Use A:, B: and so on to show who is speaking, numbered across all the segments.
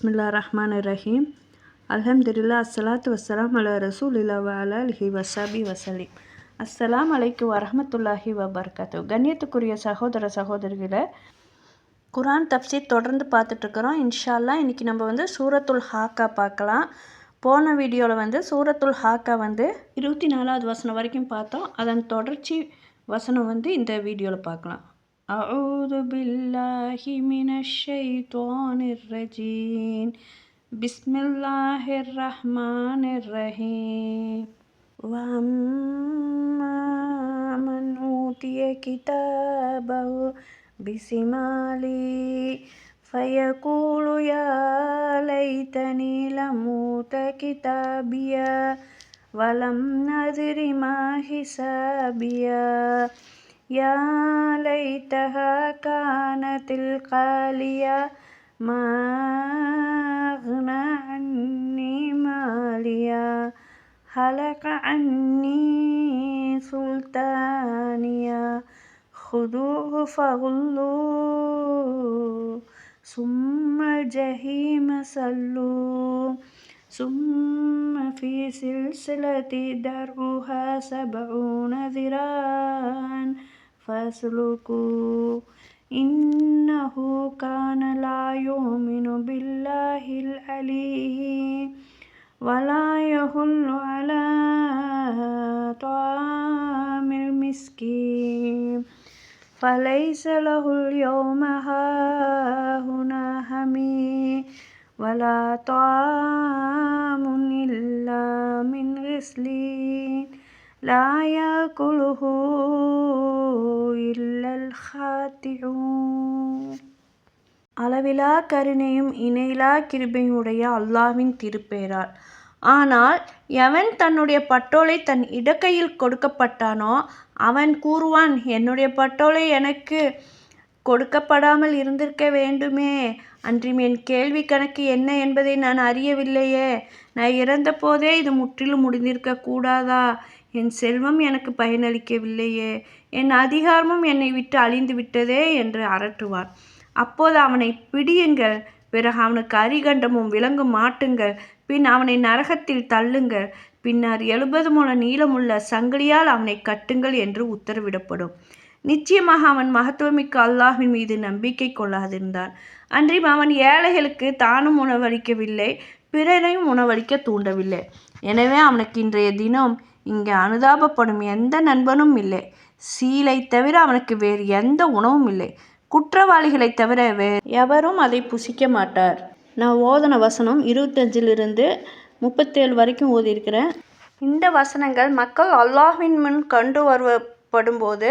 A: பிஸ்மில்லா ரஹ்மான் ரஹீம் அல்ஹம்துலில்லா அஸ்ஸலாத்து வசலாம் அல ரசூல் வஅலா அலிஹி வசாபி வசலிம் அஸ்ஸலாம் அலைக்கு வரமத்துல்லாஹி வபர்கத்து கண்ணியத்துக்குரிய சகோதர சகோதரிகளை குரான் தப்சீர் தொடர்ந்து பார்த்துட்ருக்குறோம் இன்ஷால்லா இன்றைக்கி நம்ம வந்து சூரத்துல் ஹாக்கா பார்க்கலாம். போன வீடியோவில் வந்து சூரத்துல் ஹாக்கா வந்து இருபத்தி நாலாவது வசனம் வரைக்கும் பார்த்தோம். அதன் தொடர்ச்சி வசனம் வந்து இந்த வீடியோவில் பார்க்கலாம். أعوذ بالله من الشيطان الرجيم. بسم الله الرحمن الرحيم. وأما من أوتي كتابه بشماله فيقول يا ليتني لم أوت كتابيا ولم أدر ما حسابيا. يا ليتها كانت القالية ما أغنى عني ماليا هلك عني سلطانيا خذوه فغلوه. ثم الجحيم صلوا ثم في سلسلة درعها سبعون ذراعا. فاسلكوا. إنه كان لا يؤمن بالله العلي ولا يهل على طعام المسكين. فليس له اليوم هاهنا حميم ولا طعام إلا من غسلين. لا يأكله வேண்டும் அளவிலா கருணையும் இணையிலா கிருபையுடைய அல்லாவின் திருப்பேரால் ஆனால் எவன் தன்னுடைய பட்டோலை தன் இடக்கையில் கொடுக்கப்பட்டானோ அவன் கூறுவான் என்னுடைய பட்டோலை எனக்கு கொடுக்கப்படாமல் இருந்திருக்க வேண்டுமே. அன்றும் என் கேள்வி கணக்கு என்ன என்பதை நான் அறியவில்லையே. நான் இறந்தபோதே இது முற்றிலும் முடிந்திருக்க கூடாதா? என் செல்வம் எனக்கு பயனளிக்கவில்லையே. என் அதிகாரமும் என்னை விட்டு அழிந்து விட்டதே என்று அரட்டுவான் அப்போது அவனை பிடியுங்கள். பிறகு அவனுக்கு அரிகண்டமும் விலங்கும் மாட்டுங்கள் பின் அவனை நரகத்தில் தள்ளுங்கள். பின்னர் எழுபது முழ நீளமுள்ள சங்கிலியால் அவனை கட்டுங்கள் என்று உத்தரவிடப்படும். நிச்சயமாக அவன் மகத்துவமிக்க அல்லாஹின் மீது நம்பிக்கை கொள்ளாதிருந்தான். அன்றியும் அவன் ஏழைகளுக்கு தானும் உணவளிக்கவில்லை பிறரையும் உணவளிக்க தூண்டவில்லை. எனவே அவனுக்கு இன்றைய தினம் இங்கே அனுதாபப்படும் எந்த நண்பனும் இல்லை. சீலை தவிர அவனுக்கு வேறு எந்த உணவும் இல்லை. குற்றவாளிகளை தவிர வேறு எவரும் அதை புசிக்க மாட்டார். நான் ஓதன வசனம் இருபத்தஞ்சிலிருந்து முப்பத்தேழு வரைக்கும் ஓதியிருக்கிறேன் இந்த வசனங்கள் மக்கள் அல்லாஹ்வின் முன் கண்டு வருவப்படும்போது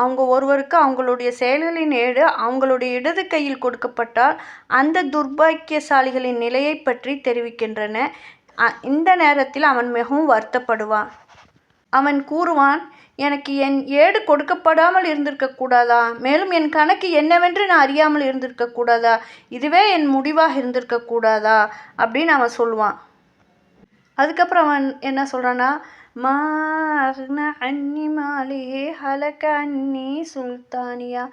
A: அவங்க ஒருவருக்கு அவங்களுடைய செயல்களின் ஏடு அவங்களுடைய இடது கையில் கொடுக்கப்பட்டால் அந்த துர்பாக்கியசாலிகளின் நிலையை பற்றி தெரிவிக்கின்றன. இந்த நேரத்தில் அவன் மிகவும் வருத்தப்படுவான். அவன் கூறுவான் எனக்கு என் ஏடு கொடுக்கப்படாமல் இருந்திருக்கக்கூடாதா மேலும் என் கணக்கு என்னவென்று நான் அறியாமல் இருந்திருக்கக்கூடாதா இதுவே என் முடிவாக இருந்திருக்கக்கூடாதா அப்படின்னு அவன் சொல்லுவான். அதுக்கப்புறம் அவன் என்ன சொல்கிறான்னா மா அன்னி மாலியே ஹலக அன்னி சுல்தானியா.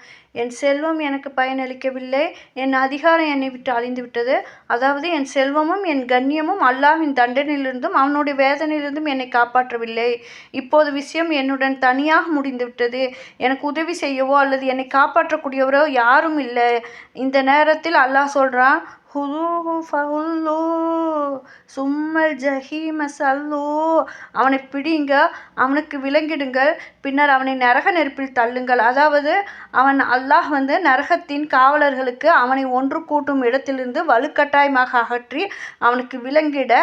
A: என் செல்வம் எனக்கு பயனளிக்கவில்லை. என் அதிகாரம் என்னை விட்டு அழிந்து விட்டது அதாவது என் செல்வமும் என் கண்ணியமும் அல்லாஹின் தண்டனையிலிருந்தும் அவனுடைய வேதனையிலிருந்தும் என்னை காப்பாற்றவில்லை. இப்போது விஷயம் என்னுடன் தனியாக முடிந்து விட்டது எனக்கு உதவி செய்யவோ அல்லது என்னை காப்பாற்றக்கூடியவரோ யாரும் இல்லை. இந்த நேரத்தில் அல்லாஹ் சொல்கிறான் ஹுதூஹு ஃபஹுல்லோ சும்மல் ஜஹீம சல்லோ. அவனை பிடிங்க அவனுக்கு விலங்கிடுங்கள் பின்னர் அவனை நரக நெருப்பில் தள்ளுங்கள். அதாவது அவன் அல்லாஹ் வந்து நரகத்தின் காவலர்களுக்கு அவனை ஒன்று கூட்டும் இடத்திலிருந்து வலுக்கட்டாயமாக அகற்றி அவனுக்கு விலங்கிட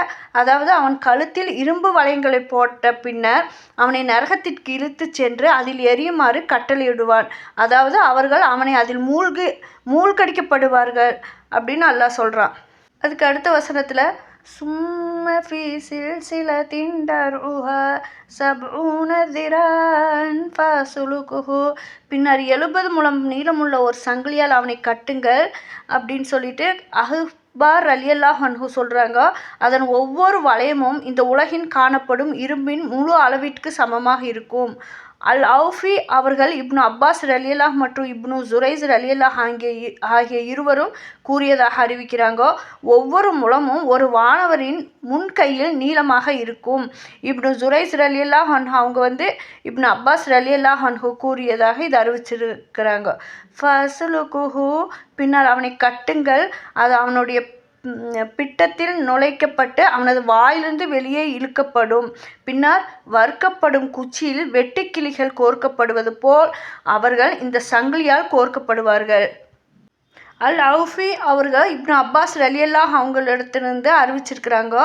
A: அதாவது அவன் கழுத்தில் இரும்பு வளையங்களை போட்ட பின்னர் அவனை நரகத்திற்கு இழுத்து சென்று அதில் எரியுமாறு கட்டளையிடுவான். அதாவது அவர்கள் அவனை அதில் மூழ்கு மூழ்கடிக்கப்படுவார்கள். அப்படின்னு அல்லாஹ் சொல்கிறான் அதுக்கு அடுத்த வசனத்தில் சும்ம ஃபி சில்சில திண்டருஹா சப்ஊன திரான் பின்னர் எழுபது முழம் நீளமுள்ள ஒரு சங்கிலியால் அவனை கட்டுங்கள் அப்படின்னு சொல்லிட்டு அஹ்பார் பார் ஹன்ஹு சொல்கிறாங்க அதன் ஒவ்வொரு வளையமும் இந்த உலகின் காணப்படும் இரும்பின் முழு அளவிற்கு சமமாக இருக்கும். அல் அவுஃபி அவர்கள் இப்னு அப்பாஸ் ரலியல்லாஹ் மற்றும் இப்னு ஜுரைஸ் ரலியல்லாஹ் ஆகிய ஆகிய இருவரும் கூறியதாக அறிவிக்கிறாங்க ஒவ்வொரு முழமும் ஒரு வானவரின் முன்கையில் நீளமாக இருக்கும். இப்னு ஜுரைஸ் ரலியல்லாஹ் அன்ஹு அவங்க வந்து இப்னு அப்பாஸ் ரலியல்லாஹ் அன்ஹு கூறியதாக இது அறிவிச்சிருக்கிறாங்க. ஃபசுலுகுஹு பின்னர் அவனை கட்டுங்கள் அது அவனுடைய பிட்டத்தில் நுழைக்கப்பட்டு அவனது வாயிலிருந்து வெளியே இழுக்கப்படும். பின்னர் வறுக்கப்படும் குச்சியில் வெட்டுக்கிளிகள் கோர்க்கப்படுவது போல் அவர்கள் இந்த சங்கிலியால் கோர்க்கப்படுவார்கள். அல் அவுஃபி அவர்கள் இப்னு அப்பாஸ் ரலியல்லாஹ் அவங்களிடத்திலிருந்து அறிவிச்சிருக்கிறாங்க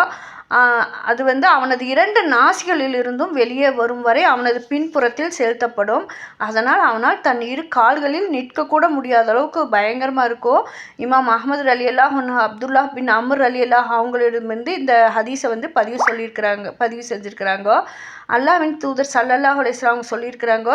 A: அது வந்து அவனது இரண்டு நாசிகளிலிருந்தும் வெளியே வரும் வரை அவனது பின்புறத்தில் செலுத்தப்படும். அதனால் அவனால் தன் இரு கால்களில் நிற்கக்கூட முடியாத அளவுக்கு பயங்கரமாக இருக்கும் இமாம் அஹமது அலி அல்லாஹ் அப்துல்லா பின் அமர் அலி அல்லாஹ் அவங்களிடமிருந்து இந்த ஹதீஸை வந்து பதிவு சொல்லியிருக்கிறாங்க பதிவு செஞ்சுருக்கிறாங்க. அல்லாவின் தூதர் சல்லல்லாஹ் அலிஸ்லாம் சொல்லியிருக்கிறாங்க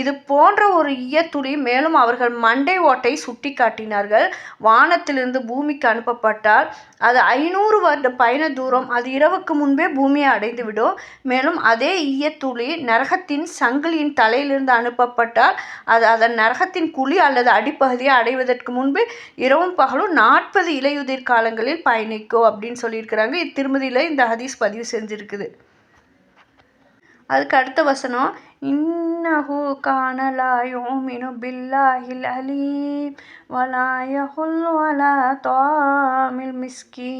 A: இது போன்ற ஒரு ஈயத்துளி மேலும் அவர்கள் மண்டை ஓட்டை சுட்டி காட்டினார்கள் வானத்திலிருந்து பூமிக்கு அனுப்பப்பட்டால் அது ஐநூறு வருட பயண தூரம் அது இரவுக்கு முன்பே பூமியை அடைந்துவிடும் மேலும் அதே ஈயத்துளி நரகத்தின் சங்கிலியின் தலையிலிருந்து அனுப்பப்பட்டால் அது அதன் நரகத்தின் குழி அல்லது அடிப்பகுதியை அடைவதற்கு முன்பு இரவும் பகலும் நாற்பது இலையுதிர் காலங்களில் பயணிக்கும் அப்படின்னு சொல்லியிருக்கிறாங்க. இத்திருமதியில் இந்த ஹதீஸ் பதிவு செஞ்சுருக்குது. அதுக்கு அடுத்த வசனம் இன்னஹு கான லா பில்லாஹில் அலீம் வலா யஹுல் வலா தாமில் மிஸ்கி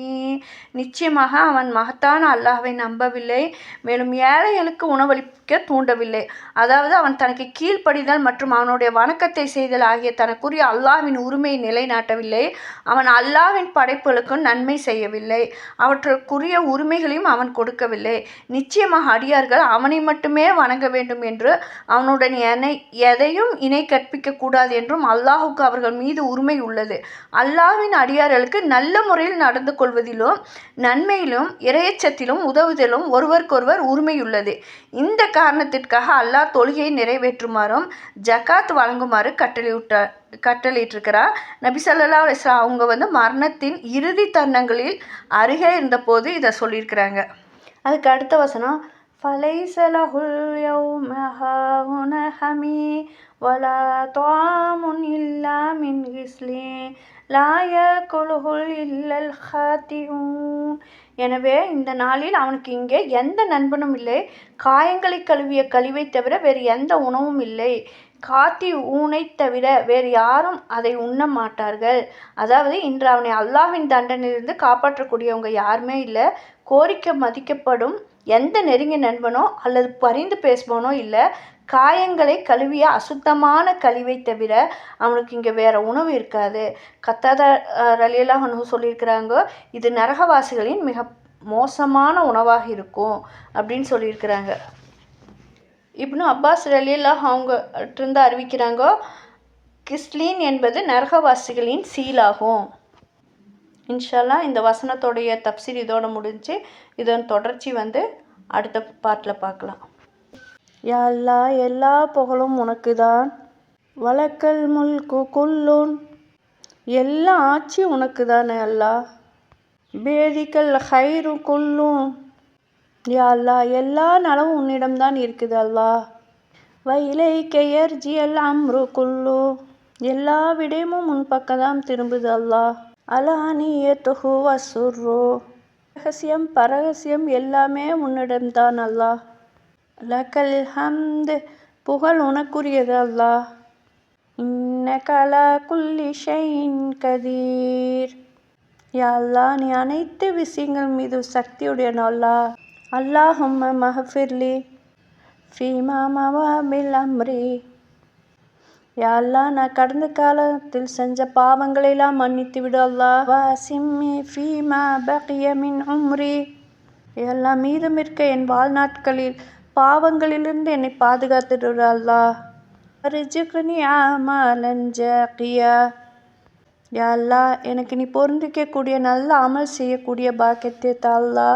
A: நிச்சயமாக அவன் மகத்தான அல்லாஹ்வை நம்பவில்லை. மேலும் ஏழைகளுக்கு உணவளிக்க தூண்டவில்லை. அதாவது அவன் தனக்கு கீழ்ப்படிதல் மற்றும் அவனுடைய வணக்கத்தை செய்தல் ஆகிய தனக்குரிய அல்லாஹ்வின் உரிமையை நிலைநாட்டவில்லை. அவன் அல்லாஹ்வின் படைப்புகளுக்கும் நன்மை செய்யவில்லை. அவற்றுக்குரிய உரிமைகளையும் அவன் கொடுக்கவில்லை. நிச்சயமாக அடியார்கள் அவனை மட்டுமே வணங்க வேண்டும் என்று என்று அவனுடன் என்னை எதையும் இணை கற்பிக்க கூடாது என்றும் அல்லாஹுக்கு அவர்கள் மீது உரிமை உள்ளது. அல்லாஹ்வின் அடியார்களுக்கு நல்ல முறையில் நடந்து கொள்வதிலும் நன்மையிலும் இரையச்சத்திலும் உதவுதலும் ஒருவருக்கொருவர் உரிமையுள்ளது இந்த காரணத்திற்காக அல்லாஹ் தொழுகையை நிறைவேற்றுமாறும் ஜக்காத் வழங்குமாறு கட்டளையிட்டார் கட்டளையிட்டிருக்கிறார். நபி சல்லா அலிஸ்லாம் அவங்க வந்து மரணத்தின் இறுதி தருணங்களில் அருகே இருந்தபோது இதை சொல்லியிருக்கிறாங்க. அதுக்கு அடுத்த வசனம் فليس له اليوم هاهنا حميم ولا طعام إلا من غسلين لا يأكله إلا الخاطئون எனவே இந்த நாளில் அவனுக்கு இங்கே எந்த நண்பனும் இல்லை காயங்களை கழுவிய கழிவை தவிர வேறு எந்த உணவும் இல்லை காத்தி ஊனை தவிர வேறு யாரும் அதை உண்ண மாட்டார்கள். அதாவது இன்று அவனை அல்லாஹ்வின் தண்டனையிலிருந்து காப்பாற்றக்கூடியவங்க யாருமே இல்லை. கோரிக்கை மதிக்கப்படும் எந்த நெருங்கிய நண்பனோ அல்லது பரிந்து பேசுபவனோ இல்லை. காயங்களை கழுவிய அசுத்தமான கழிவை தவிர அவனுக்கு இங்கே வேற உணவு இருக்காது. கத்தாத ரலியெல்லாம் ஒன்று சொல்லியிருக்கிறாங்க இது நரகவாசிகளின் மிக மோசமான உணவாக இருக்கும் அப்படின்னு சொல்லியிருக்கிறாங்க. இப்னு அப்பாஸ் ரலியல்லாஹ் அவங்ககிட்ட அறிவிக்கிறாங்க கிஸ்லீன் என்பது நரகவாசிகளின் சீலாகும். இன்ஷால்லா இந்த வசனத்தோடைய தப்சீல் இதோட முடிஞ்சு இதன் தொடர்ச்சி வந்து அடுத்த பாட்டில் பார்க்கலாம். யா அல்லா எல்லா புகழும் உனக்கு தான் வழக்கல் முல்கு குல்லுன் எல்லா ஆட்சி உனக்கு தானே அல்லா. பேதிக்கல் ஹைரு குல்லும் யா அல்லா எல்லா நலவும் உன்னிடம்தான் இருக்குது அல்லா. வயலை கெயர் ஜியல் அம்ரு குல்லு. எல்லா விடயமும் உன் பக்கம்தான் திரும்புது அல்லா. அலானியத்துஹு வசுர்ரு. ரகசியம் பரகசியம் எல்லாமே உன்னிடம்தான் அல்லாஹ் லக்கல் ஹம்து புகழ் உனக்குரியது அல்லா. இன்னகல குல்லி ஷைன் கதீர். யா அல்லா நீ அனைத்து விஷயங்கள் மீது சக்தியுடைய நல்லா அல்லாஹும்ம மஹஃபிர்லி ஃபீமா மவாபில் அம்ரி. யா நான் கடந்த காலத்தில் செஞ்ச பாவங்களையெல்லாம் மன்னித்து விடு அல்லா வாசிம்மி ஃபீமா பகியமின் உம்ரி. எல்லாம் மீதம் இருக்க என் வாழ்நாட்களில் பாவங்களிலிருந்து என்னை பாதுகாத்துடுற அல்லா ரிஜுக்னி ஆமலன் ஜகியா. யா எனக்கு நீ பொருந்திக்கக்கூடிய நல்ல அமல் செய்யக்கூடிய பாக்கியத்தை தால்லா